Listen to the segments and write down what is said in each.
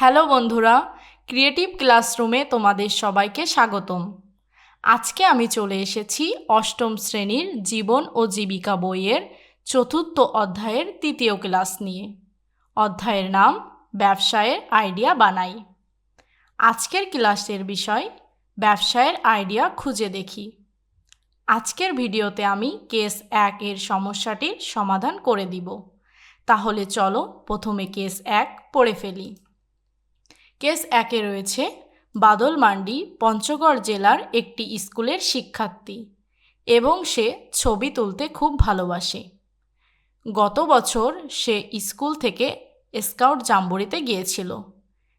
Hello বন্ধুরা creative ক্লাসরুমে তোমাদের সবাইকে স্বাগতম। আজকে আমি চলে এসেছি অষ্টম শ্রেণির জীবন ও জীবিকা বইয়ের চতুর্থ অধ্যায়ের তৃতীয় ক্লাস নিয়ে। অধ্যায়ের নাম, ব্যবসায়ের আইডিয়া বানাই। আজকের ক্লাসের বিষয়, ব্যবসায়ের আইডিয়া খুঁজে দেখি। আজকের ভিডিওতে আমি কেস এক এর সমস্যাটির সমাধান করে দিব। তাহলে চলো প্রথমে কেস এক পড়ে ফেলি। কেস একে রয়েছে বাদল মান্ডি পঞ্চগড় জেলার একটি স্কুলের শিক্ষার্থী এবং সে ছবি তুলতে খুব ভালোবাসে। গত বছর সে স্কুল থেকে স্কাউট জাম্বুরিতে গিয়েছিল।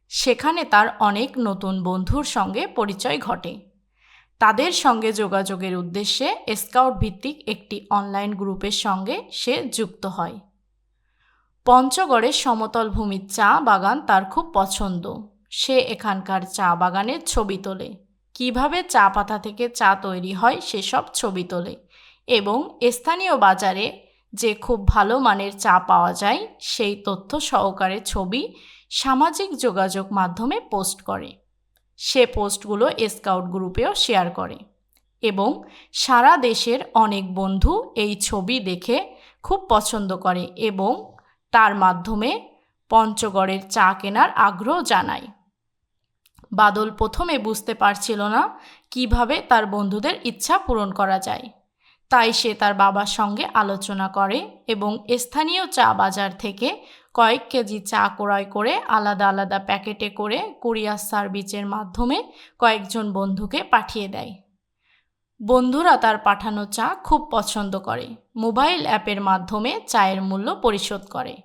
সেখানে তার অনেক নতুন বন্ধুর সঙ্গে পরিচয় ঘটে। তাদের সঙ্গে যোগাযোগের উদ্দেশ্যে স্কাউট ভিত্তিক একটি অনলাইন গ্রুপের সঙ্গে সে যুক্ত হয়। পঞ্চগড়ের সমতল ভূমির চা বাগান তার খুব পছন্দ। সে এখানকার চা বাগানের ছবি তোলে। কীভাবে চা পাতা থেকে চা তৈরি হয় সেসব ছবি তোলে এবং স্থানীয় বাজারে যে খুব ভালো মানের চা পাওয়া যায় সেই তথ্য সহকারে ছবি সামাজিক যোগাযোগ মাধ্যমে পোস্ট করে। সে পোস্টগুলো স্কাউট গ্রুপেও শেয়ার করে এবং সারা দেশের অনেক বন্ধু এই ছবি দেখে খুব পছন্দ করে এবং তার মাধ্যমে পঞ্চগড়ের চা কেনার আগ্রহ জানায়। বাদল প্রথমে বুঝতে পারছিল না কীভাবে তার বন্ধুদের ইচ্ছা পূরণ করা যায়। তাই সে তার বাবার সঙ্গে আলোচনা করে এবং স্থানীয় চা বাজার থেকে কয়েক কেজি চা ক্রয় করে আলাদা আলাদা প্যাকেটে করে কুরিয়ার সার্ভিসের মাধ্যমে কয়েকজন বন্ধুকে পাঠিয়ে দেয়। বন্ধুরা তার পাঠানো চা খুব পছন্দ করে। মোবাইল অ্যাপের মাধ্যমে চায়ের মূল্য পরিশোধ করে।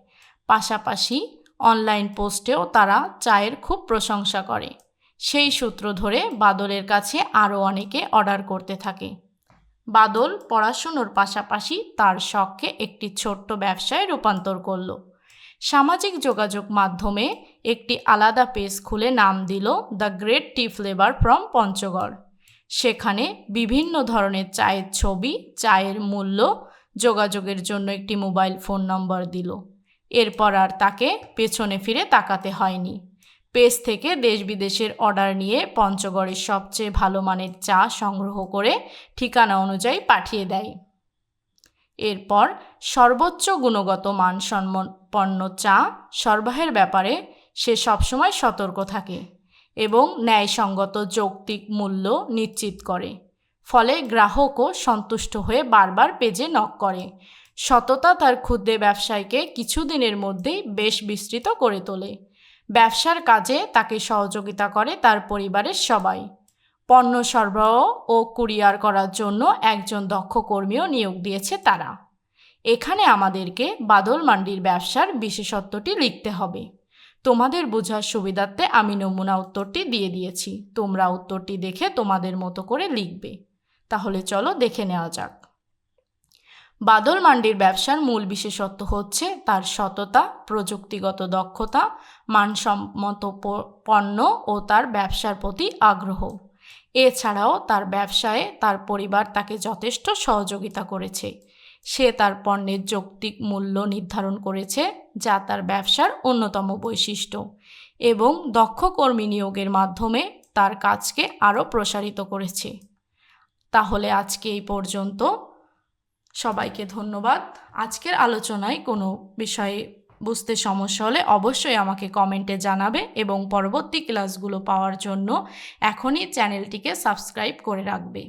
পাশাপাশি অনলাইন পোস্টেও তারা চায়ের খুব প্রশংসা করে। সেই সূত্র ধরে বাদলের কাছে আরও অনেকে অর্ডার করতে থাকে। বাদল পড়াশুনোর পাশাপাশি তার শখকে একটি ছোট্ট ব্যবসায় রূপান্তর করল। সামাজিক যোগাযোগ মাধ্যমে একটি আলাদা পেজ খুলে নাম দিল the great tea flavour from Panchagarh. সেখানে বিভিন্ন ধরনের চায়ের ছবি, চায়ের মূল্য যোগাযোগের জন্য একটি মোবাইল ফোন নম্বর দিল। এরপর আর তাকে পেছনে ফিরে তাকাতে হয়নি। পেজ থেকে দেশ বিদেশের অর্ডার নিয়ে পঞ্চগড়ের সবচেয়ে ভালো মানের চা সংগ্রহ করে ঠিকানা অনুযায়ী পাঠিয়ে দেয়। এরপর সর্বোচ্চ গুণগত মানসম্পন্ন চা সরবরাহের ব্যাপারে সে সবসময় সতর্ক থাকে। এবং ন্যায়সঙ্গত যৌক্তিক মূল্য নিশ্চিত করে। ফলে গ্রাহকও সন্তুষ্ট হয়ে বারবার পেজে নক করে। সততা তার ক্ষুদ্রে ব্যবসায়কে কিছুদিনের মধ্যেই বেশ বিস্তৃত করে তোলে। ব্যবসার কাজে তাকে সহযোগিতা করে তার পরিবারের সবাই। পণ্য সরবরাহ ও কুরিয়ার করার জন্য একজন দক্ষ কর্মীও নিয়োগ দিয়েছে তারা। এখানে আমাদেরকে বাদল মান্ডির ব্যবসার বিশেষত্বটি লিখতে হবে। তোমাদের বোঝার সুবিধার্থে আমি নমুনা উত্তরটি দিয়ে দিয়েছি। তোমরা উত্তরটি দেখে তোমাদের মতো করে লিখবে। তাহলে চলো দেখে নেওয়া যাক। বাদল মান্ডির ব্যবসার মূল বিশেষত্ব হচ্ছে তার সততা, প্রযুক্তিগত দক্ষতা, মানসম্মত পণ্য ও তার ব্যবসার প্রতি আগ্রহ। এছাড়াও তার ব্যবসায়ে তার পরিবার তাকে যথেষ্ট সহযোগিতা করেছে। সে তার পণ্যের যৌক্তিক মূল্য নির্ধারণ করেছে, যা তার ব্যবসার অন্যতম বৈশিষ্ট্য এবং দক্ষ কর্মী নিয়োগের মাধ্যমে তার কাজকে আরও প্রসারিত করেছে। তাহলে আজকে এই পর্যন্ত। সবাইকে ধন্যবাদ। আজকের আলোচনায় কোনো বিষয়ে বুঝতে সমস্যা হলে অবশ্যই আমাকে কমেন্টে জানাবে এবং পরবর্তী ক্লাসগুলো পাওয়ার জন্য এখনই চ্যানেলটিকে সাবস্ক্রাইব করে রাখবে।